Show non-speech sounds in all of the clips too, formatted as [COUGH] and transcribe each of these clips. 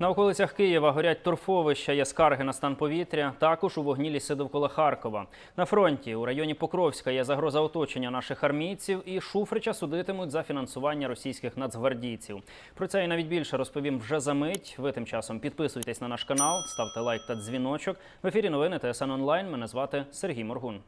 На околицях Києва горять торфовища, є скарги на стан повітря. Також у вогні ліси довкола Харкова. На фронті у районі Покровська є загроза оточення наших армійців, і Шуфрича судитимуть за фінансування російських нацгвардійців. Про це і навіть більше розповім вже за мить. Ви тим часом підписуйтесь на наш канал, ставте лайк та дзвіночок. В ефірі новини ТСН онлайн. Мене звати Сергій Моргун.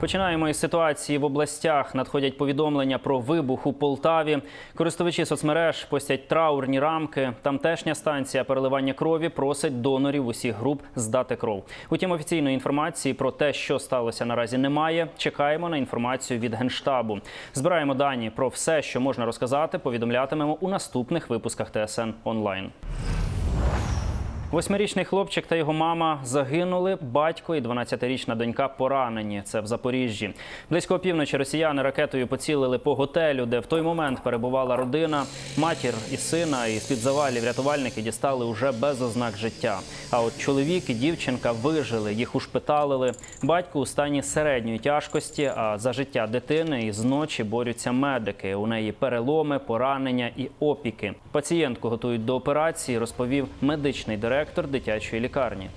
Починаємо із ситуації в областях. Надходять повідомлення про вибух у Полтаві. Користувачі соцмереж постять траурні рамки. Тамтешня станція переливання крові просить донорів усіх груп здати кров. Утім, офіційної інформації про те, що сталося наразі, немає. Чекаємо на інформацію від генштабу. Збираємо дані про все, що можна розказати. Повідомлятимемо у наступних випусках ТСН онлайн. Восьмирічний хлопчик та його мама загинули. Батько і 12-річна донька поранені. Це в Запоріжжі. Близько опівночі росіяни ракетою поцілили по готелю, де в той момент перебувала родина. Матір і сина із під завалів рятувальники дістали уже без ознак життя. А от чоловік і дівчинка вижили, їх ушпиталили. Батько у стані середньої тяжкості. А за життя дитини із ночі борються медики. У неї переломи, поранення і опіки. Пацієнтку готують до операції, розповів медичний директор дитячої лікарні.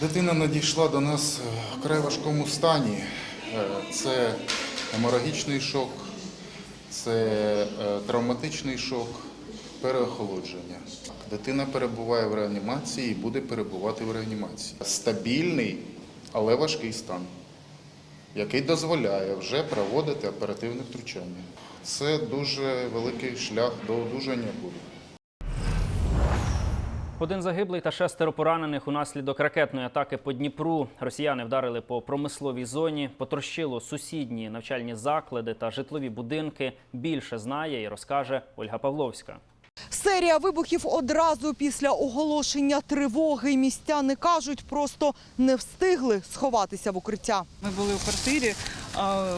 Дитина надійшла до нас е, в край важкому стані. Е, Це геморагічний шок, це е, травматичний шок, переохолодження. Дитина перебуває в реанімації і буде перебувати в реанімації. Стабільний, але важкий стан, який дозволяє вже проводити оперативне втручання. Це дуже великий шлях до одужання буде. Один загиблий та шестеро поранених унаслідок ракетної атаки по Дніпру. Росіяни вдарили по промисловій зоні, потрощило сусідні навчальні заклади та житлові будинки. Більше знає і розкаже Ольга Павловська. Серія вибухів одразу після оголошення тривоги. Містяни кажуть, просто не встигли сховатися в укриття. Ми були в квартирі, а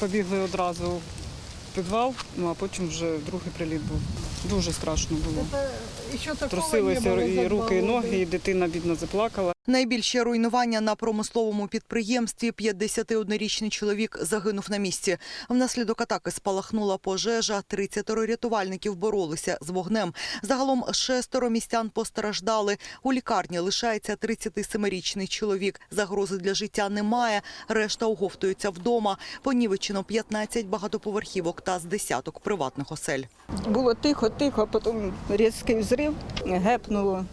побігли одразу в підвал, ну а потім вже другий приліт був. Дуже страшно було. Трусилися і руки, і ноги, і дитина бідно заплакала. Найбільше руйнування на промисловому підприємстві. 51-річний чоловік загинув на місці. Внаслідок атаки спалахнула пожежа. 30 рятувальників боролися з вогнем. Загалом шестеро містян постраждали. У лікарні лишається 37-річний чоловік. Загрози для життя немає. Решта оговтуються вдома. Понівечено 15 багатоповерхівок та з десяток приватних осель. Було тихо, тихо, потім різкий взрив, гепнуло,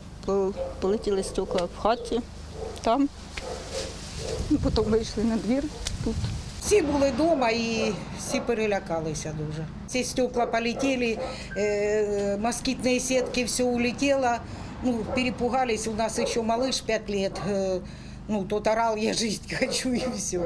полетіли стекла в хаті, там. Ну, Потім вийшли на двір тут. Всі були вдома і всі перелякалися дуже. Ці стекла полетіли, е, москітні сітки, все улетіло. Ну, перепугались, у нас ще малыш 5 лет. Е, ну, тот орал, я жить [LAUGHS] хочу і все.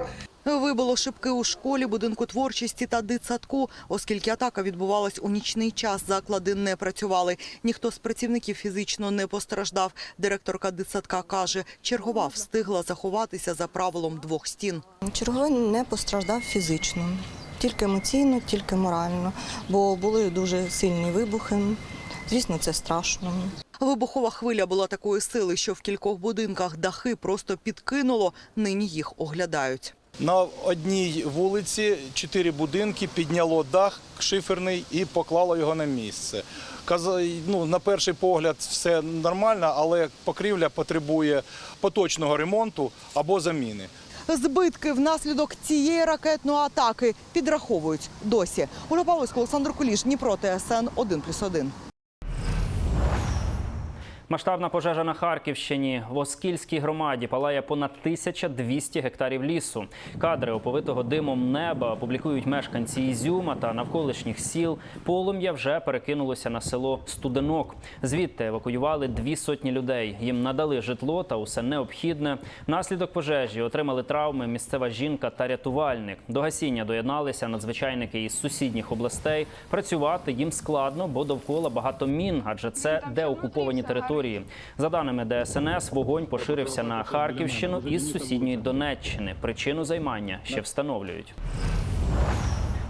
Вибило шибки у школі, будинку творчості та дитсадку. Оскільки атака відбувалась у нічний час, заклади не працювали. Ніхто з працівників фізично не постраждав. Директорка дитсадка каже, чергова встигла заховатися за правилом двох стін. Черговий не постраждав фізично, тільки емоційно, тільки морально, бо були дуже сильні вибухи. Звісно, це страшно. Вибухова хвиля була такої сили, що в кількох будинках дахи просто підкинуло. Нині їх оглядають. На одній вулиці чотири будинки підняло дах шиферний і поклало його на місце. Ну, на перший погляд все нормально, але покрівля потребує поточного ремонту або заміни. Збитки внаслідок цієї ракетної атаки підраховують досі. Оля Павловська, Олександр Куліш, Дніпро, ТСН 1+,1. Масштабна пожежа на Харківщині в Оскільській громаді палає понад 1200 гектарів лісу. Кадри оповитого димом неба публікують мешканці Ізюма та навколишніх сіл. Полум'я вже перекинулося на село Студенок. Звідти евакуювали дві сотні людей. Їм надали житло та усе необхідне. Внаслідок пожежі отримали травми місцева жінка та рятувальник. До гасіння доєдналися надзвичайники із сусідніх областей. Працювати їм складно, бо довкола багато мін, адже це деокуповані території. За даними ДСНС, вогонь поширився на Харківщину із сусідньої Донеччини. Причину займання ще встановлюють.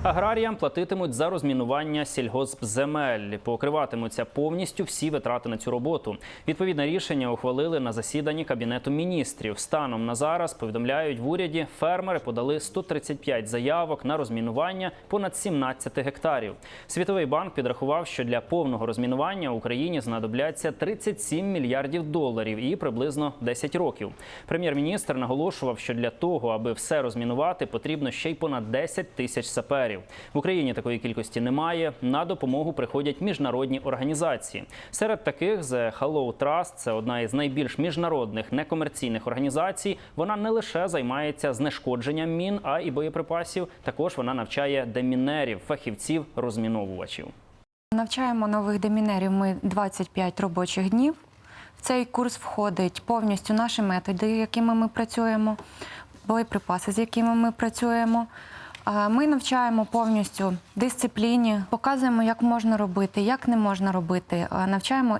Аграріям платитимуть за розмінування сільгоспземель. Покриватимуться повністю всі витрати на цю роботу. Відповідне рішення ухвалили на засіданні кабінету міністрів. Станом на зараз повідомляють в уряді, фермери подали 135 заявок на розмінування понад 17 гектарів. Світовий банк підрахував, що для повного розмінування Україні знадобляться 37 мільярдів доларів і приблизно 10 років. Прем'єр-міністр наголошував, що для того, аби все розмінувати, потрібно ще й понад 10 тисяч саперів. В Україні такої кількості немає. На допомогу приходять міжнародні організації. Серед таких The Hello Trust – це одна із найбільш міжнародних некомерційних організацій. Вона не лише займається знешкодженням мін, а й боєприпасів. Також вона навчає демінерів, фахівців, розміновувачів. Навчаємо нових демінерів ми 25 робочих днів. В цей курс входить повністю наші методи, якими ми працюємо, боєприпаси, з якими ми працюємо. Ми навчаємо повністю дисципліні, показуємо, як можна робити, як не можна робити. Навчаємо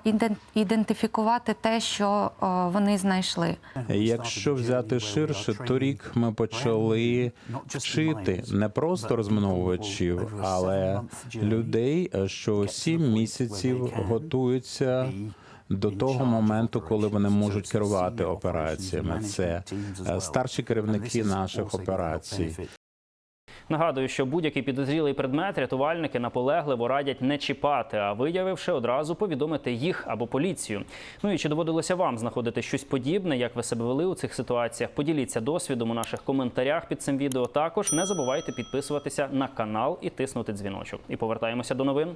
ідентифікувати те, що вони знайшли. Якщо взяти ширше, торік ми почали вчити не просто розміновувачів, але людей, що сім місяців готуються. До того моменту, коли вони можуть керувати операціями, це е, старші керівники наших операцій. Нагадую, що будь-який підозрілий предмет рятувальники наполегливо радять не чіпати, а виявивши одразу повідомити їх або поліцію. Ну і чи доводилося вам знаходити щось подібне, як ви себе вели у цих ситуаціях? Поділіться досвідом у наших коментарях під цим відео. Також не забувайте підписуватися на канал і тиснути дзвіночок. І повертаємося до новин.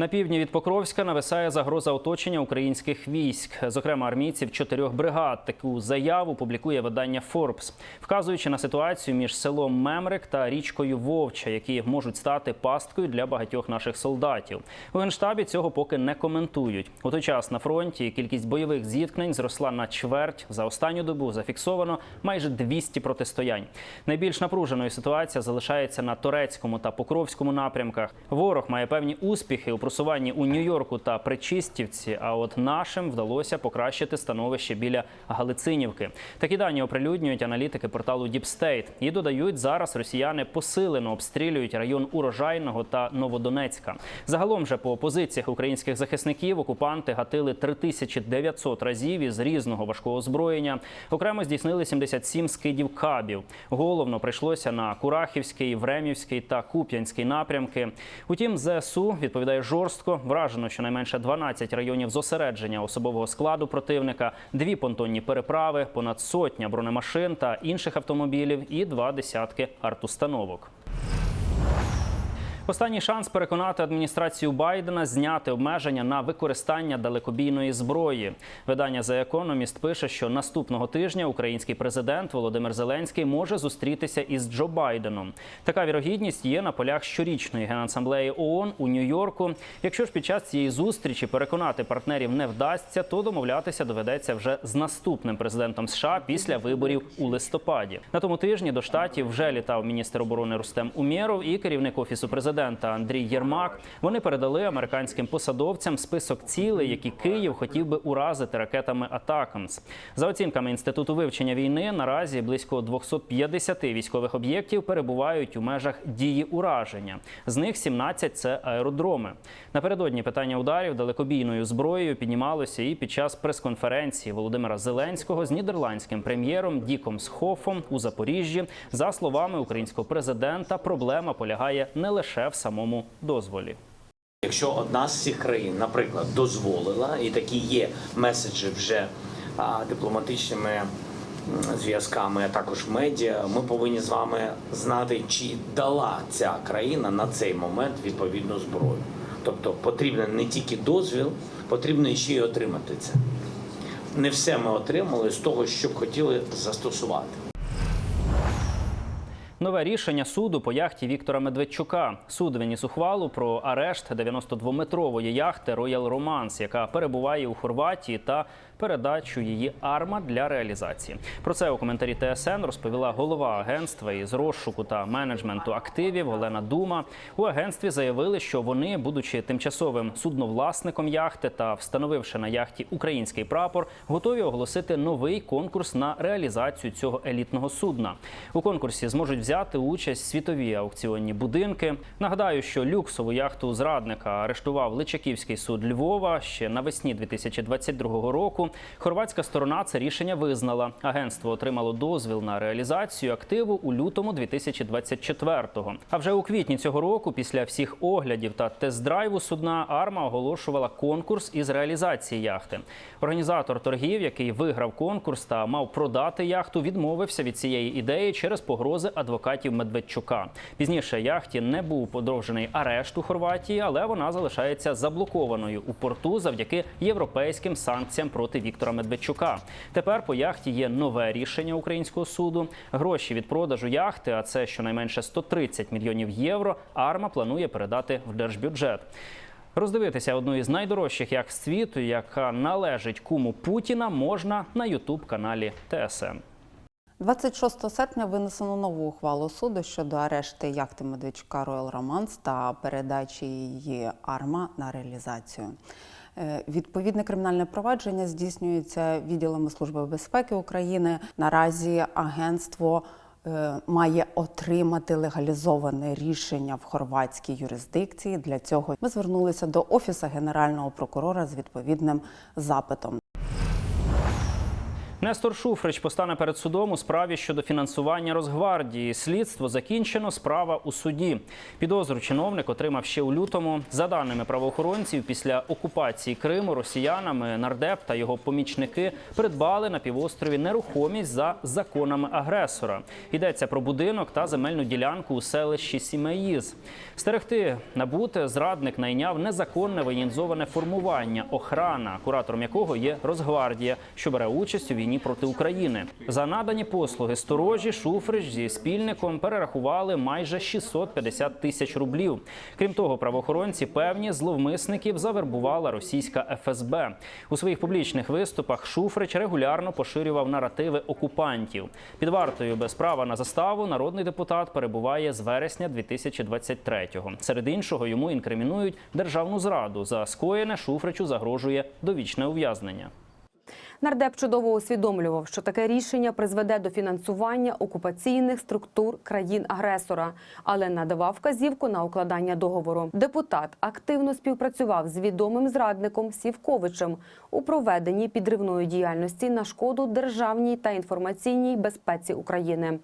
На півдні від Покровська нависає загроза оточення українських військ, зокрема армійців чотирьох бригад. Таку заяву публікує видання Forbes, вказуючи на ситуацію між селом Мемрик та річкою Вовча, які можуть стати пасткою для багатьох наших солдатів. У генштабі цього поки не коментують. У той час на фронті кількість бойових зіткнень зросла на чверть. За останню добу зафіксовано майже 200 протистоянь. Найбільш напруженою ситуація залишається на турецькому та покровському напрямках. Ворог має певні успіхи у просуванні у Нью-Йорку та Причистівці. А от нашим вдалося покращити становище біля Галицинівки. Такі дані оприлюднюють аналітики порталу Deep State. і додають зараз росіяни посилено обстрілюють район Урожайного та Новодонецька. Загалом же по позиціях українських захисників окупанти гатили 3900 разів із різного важкого озброєння. Окремо здійснили 77 скидів кабів. Головно прийшлося на Курахівський, Времівський та Куп'янський напрямки. Утім, ЗСУ відповідає жорстко. Вражено щонайменше 12 районів зосередження особового складу противника, дві понтонні переправи, понад сотня бронемашин та інших автомобілів і два десятки артустановок. Останній шанс переконати адміністрацію Байдена зняти обмеження на використання далекобійної зброї. Видання The Economist пише, що наступного тижня український президент Володимир Зеленський може зустрітися із Джо Байденом. Така вірогідність є на полях щорічної генасамблеї ООН у Нью-Йорку. Якщо ж під час цієї зустрічі переконати партнерів не вдасться, то домовлятися доведеться вже з наступним президентом США після виборів у листопаді. На тому тижні до штатів вже літав міністр оборони Рустем Умєров і керівник офісу президента Андрій Єрмак. Вони передали американським посадовцям список цілей, які Київ хотів би уразити ракетами Атакамс. За оцінками інституту вивчення війни, наразі близько 250 військових об'єктів перебувають у межах дії ураження. З них 17 – це аеродроми. Напередодні питання ударів далекобійною зброєю піднімалося і під час прес-конференції Володимира Зеленського з нідерландським прем'єром Діком Схофом у Запоріжжі. За словами українського президента, проблема полягає не лише в самому дозволі. Якщо одна з цих країн, наприклад, дозволила, і такі є меседжі вже дипломатичними зв'язками, а також медіа, ми повинні з вами знати, чи дала ця країна на цей момент відповідну зброю. Тобто потрібен не тільки дозвіл, потрібно ще й отримати це. Не все ми отримали з того, що б хотіли застосувати. Нове рішення суду по яхті Віктора Медведчука. Суд виніс ухвалу про арешт 92-метрової яхти Роял Романс, яка перебуває у Хорватії та передачу її арма для реалізації. Про це у коментарі ТСН розповіла голова агентства із розшуку та менеджменту активів Олена Дума. У агентстві заявили, що вони, будучи тимчасовим судновласником яхти та встановивши на яхті український прапор, готові оголосити новий конкурс на реалізацію цього елітного судна. У конкурсі зможуть взяти участь світові аукціонні будинки. Нагадаю, що люксову яхту зрадника арештував Личаківський суд Львова ще навесні 2022 року. Хорватська сторона це рішення визнала. Агентство отримало дозвіл на реалізацію активу у лютому 2024-го. А вже у квітні цього року, після всіх оглядів та тест-драйву судна, Арма оголошувала конкурс із реалізації яхти. Організатор торгів, який виграв конкурс та мав продати яхту, відмовився від цієї ідеї через погрози адвокатів Медведчука. Пізніше яхті не був подовжений арешт у Хорватії, але вона залишається заблокованою у порту завдяки європейським санкціям проти Віктора Медведчука. Тепер по яхті є нове рішення українського суду. Гроші від продажу яхти, а це щонайменше 130 мільйонів євро. Арма планує передати в держбюджет. Роздивитися одну із найдорожчих яхт світу, яка належить куму Путіна, можна на Ютуб каналі ТСН. 26 серпня винесено нову ухвалу суду щодо арешти яхти Медведчука Royal Romance та передачі її арма на реалізацію. Е, Відповідне кримінальне провадження здійснюється відділами Служби безпеки України. Наразі агентство е, має отримати легалізоване рішення в хорватській юрисдикції. Для цього ми звернулися до офісу генерального прокурора з відповідним запитом. Нестор Шуфрич постане перед судом у справі щодо фінансування Росгвардії. Слідство закінчено. Справа у суді. Підозру чиновник отримав ще у лютому. За даними правоохоронців, після окупації Криму росіянами нардеп та його помічники придбали на півострові нерухомість за законами агресора. Йдеться про будинок та земельну ділянку у селищі Сімеїз. Стерегти набуте зрадник найняв незаконне воєнізоване формування охрана, куратором якого є Росгвардія, що бере участь у війні проти України. За надані послуги сторожі Шуфрич зі спільником перерахували майже 650 тисяч рублів. Крім того, правоохоронці певні зловмисників завербувала російська ФСБ. У своїх публічних виступах Шуфрич регулярно поширював наративи окупантів. Під вартою без права на заставу народний депутат перебуває з вересня 2023-го. Серед іншого йому інкримінують державну зраду. За скоєне Шуфричу загрожує довічне ув'язнення. Нардеп чудово усвідомлював, що таке рішення призведе до фінансування окупаційних структур країн-агресора, але надавав вказівку на укладання договору. Депутат активно співпрацював з відомим зрадником Сівковичем у проведенні підривної діяльності на шкоду державній та інформаційній безпеці України.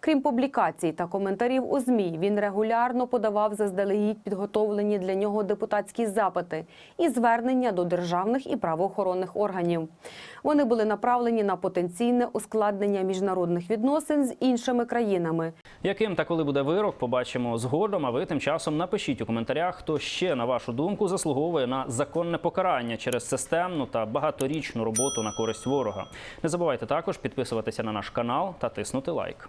Крім публікацій та коментарів у змі, він регулярно подавав заздалегідь підготовлені для нього депутатські запити і звернення до державних і правоохоронних органів. Вони були направлені на потенційне ускладнення міжнародних відносин з іншими країнами. Яким та коли буде вирок, побачимо згодом. А ви тим часом напишіть у коментарях, хто ще на вашу думку заслуговує на законне покарання через системну та багаторічну роботу на користь ворога. Не забувайте також підписуватися на наш канал та тиснути лайк.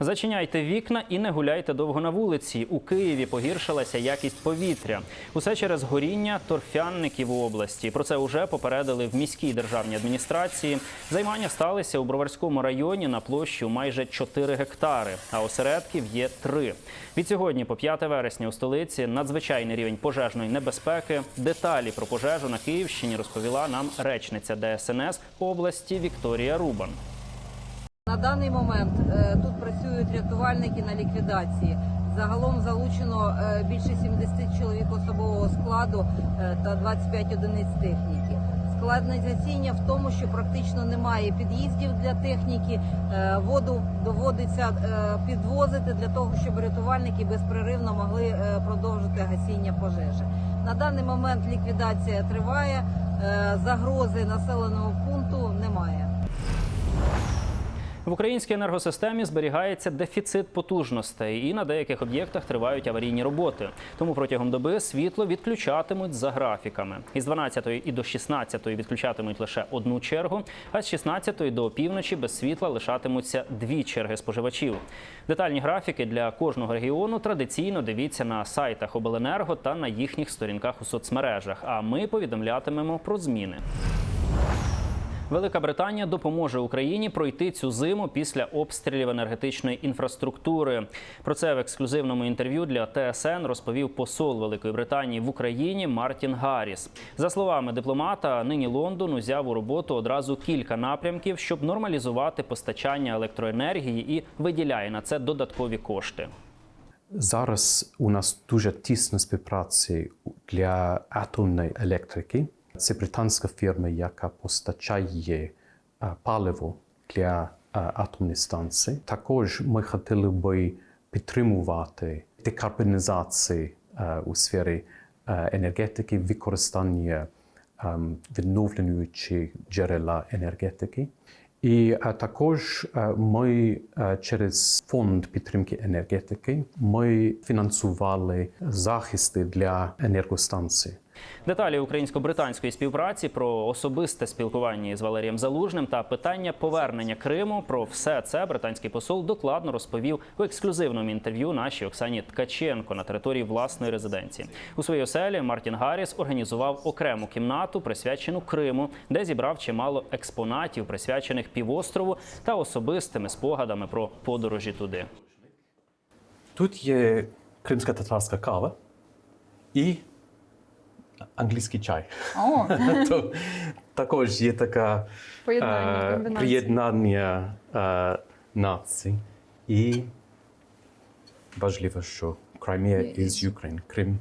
Зачиняйте вікна і не гуляйте довго на вулиці. У Києві погіршилася якість повітря. Усе через горіння торфянників у області. Про це вже попередили в міській державній адміністрації. Займання сталися у Броварському районі на площі у майже 4 гектари, а осередків є три. Від сьогодні по 5 вересня у столиці надзвичайний рівень пожежної небезпеки. Деталі про пожежу на Київщині розповіла нам речниця ДСНС області Вікторія Рубан. На даний момент е, тут працюють рятувальники на ліквідації. Загалом залучено е, більше 70 чоловік особового складу е, та 25 одиниць техніки. Складність гасіння в тому, що практично немає під'їздів для техніки. Воду доводиться підвозити для того, щоб рятувальники безперервно могли продовжити гасіння пожежі. На даний момент ліквідація триває. Загрози населеного пункту. В українській енергосистемі зберігається дефіцит потужностей, і на деяких об'єктах тривають аварійні роботи. Тому протягом доби світло відключатимуть за графіками. Із 12 і до 16 відключатимуть лише одну чергу, а з 16 до півночі без світла лишатимуться дві черги споживачів. Детальні графіки для кожного регіону традиційно дивіться на сайтах обленерго та на їхніх сторінках у соцмережах. А ми повідомлятимемо про зміни. Велика Британія допоможе Україні пройти цю зиму після обстрілів енергетичної інфраструктури. Про це в ексклюзивному інтерв'ю для ТСН розповів посол Великої Британії в Україні Мартін Гарріс. За словами дипломата, нині Лондон узяв у роботу одразу кілька напрямків, щоб нормалізувати постачання електроенергії і виділяє на це додаткові кошти. Зараз у нас дуже тісна співпраця для атомної електрики. Це британська фірма, яка постачає е, паливо для е, атомної станції. Також ми хотіли би підтримувати декарбонізацію е, у сфері енергетики, використання ем, відновлюючих джерела енергетики. І також ми через фонд підтримки енергетики ми фінансували захисти для енергостанцій. Деталі українсько-британської співпраці про особисте спілкування із Валерієм Залужним та питання повернення Криму. Про все це британський посол докладно розповів у ексклюзивному інтерв'ю нашій Оксані Ткаченко на території власної резиденції. У своїй оселі Мартін Гарріс організував окрему кімнату, присвячену Криму, де зібрав чимало експонатів, присвячених півострову та особистими спогадами про подорожі туди. Тут є кримська татарська кава і англійський чай. О. [LAUGHS] То також є така Поєднання, е, приєднання е, націй. І важливо, що Crimea is Ukraine. Крим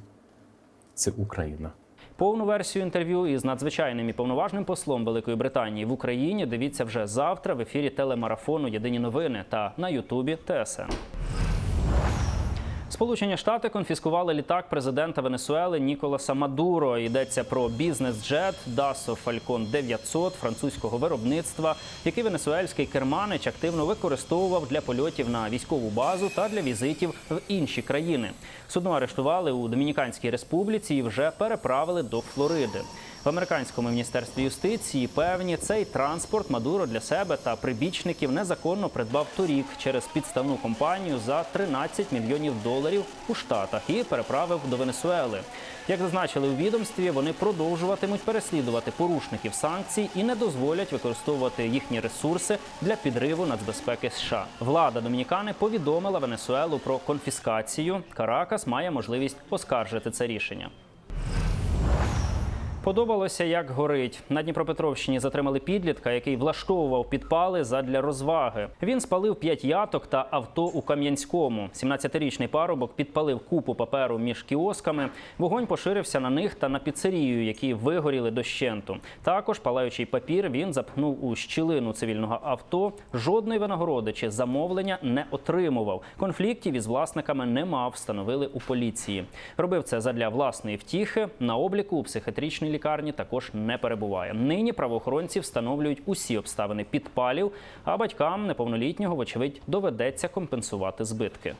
це Україна. Повну версію інтерв'ю із надзвичайним і повноважним послом Великої Британії в Україні дивіться вже завтра в ефірі телемарафону Єдині новини та на Ютубі ТСН. Сполучені Штати конфіскували літак президента Венесуели Ніколаса Мадуро. Йдеться про бізнес-джет Dassault Falcon 900 французького виробництва, який венесуельський керманич активно використовував для польотів на військову базу та для візитів в інші країни. Судно арештували у Домініканській республіці і вже переправили до Флориди. В американському міністерстві юстиції певні цей транспорт Мадуро для себе та прибічників незаконно придбав торік через підставну компанію за 13 мільйонів доларів у Штатах і переправив до Венесуели. Як зазначили у відомстві, вони продовжуватимуть переслідувати порушників санкцій і не дозволять використовувати їхні ресурси для підриву нацбезпеки США. Влада Домінікани повідомила Венесуелу про конфіскацію. Каракас має можливість оскаржити це рішення. Подобалося, як горить. На Дніпропетровщині затримали підлітка, який влаштовував підпали задля розваги. Він спалив п'ять яток та авто у Кам'янському. 17-річний парубок підпалив купу паперу між кіосками. Вогонь поширився на них та на піцерію, які вигоріли дощенту. Також палаючий папір він запхнув у щілину цивільного авто. Жодної винагороди чи замовлення не отримував. Конфліктів із власниками не мав, встановили у поліції. Робив це задля власної втіхи. На обліку у психіатричній лікарні також не перебуває. Нині правоохоронці встановлюють усі обставини підпалів, а батькам неповнолітнього, вочевидь, доведеться компенсувати збитки.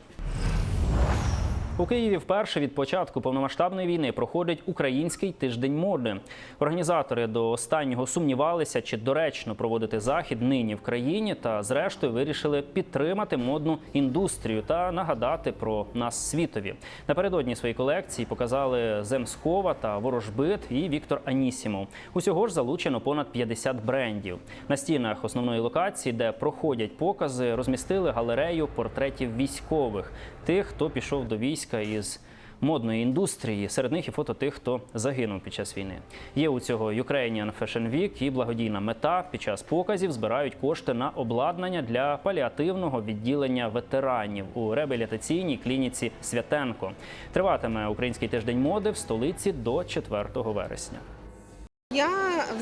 У Києві вперше від початку повномасштабної війни проходить український тиждень моди. Організатори до останнього сумнівалися, чи доречно проводити захід нині в країні, та зрештою вирішили підтримати модну індустрію та нагадати про нас світові. Напередодні свої колекції показали Земскова та Ворожбит і Віктор Анісімов. Усього ж залучено понад 50 брендів. На стінах основної локації, де проходять покази, розмістили галерею портретів військових, тих, хто пішов до війська із модної індустрії. Серед них і фото тих, хто загинув під час війни. Є у цього Ukrainian Fashion Week і благодійна мета. Під час показів збирають кошти на обладнання для паліативного відділення ветеранів у реабілітаційній клініці Святенко. Триватиме український тиждень моди в столиці до 4 вересня. Я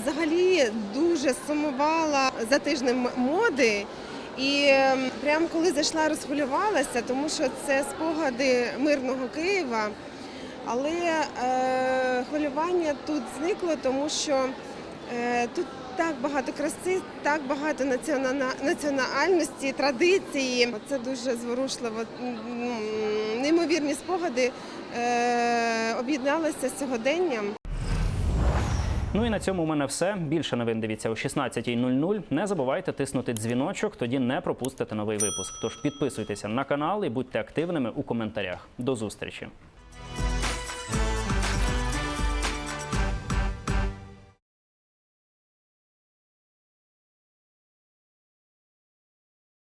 взагалі дуже сумувала за тижнем моди. І ем, прямо коли зайшла, розхвилювалася, тому що це спогади мирного Києва. Але е, хвилювання тут зникло, тому що Е, Тут так багато краси, так багато націона- національності, традиції. Це дуже зворушливо. Неймовірні спогади е, об'єдналися з сьогоденням. Ну і на цьому у мене все. Більше новин дивіться о 16.00. Не забувайте тиснути дзвіночок, тоді не пропустите новий випуск. Тож підписуйтеся на канал і будьте активними у коментарях. До зустрічі.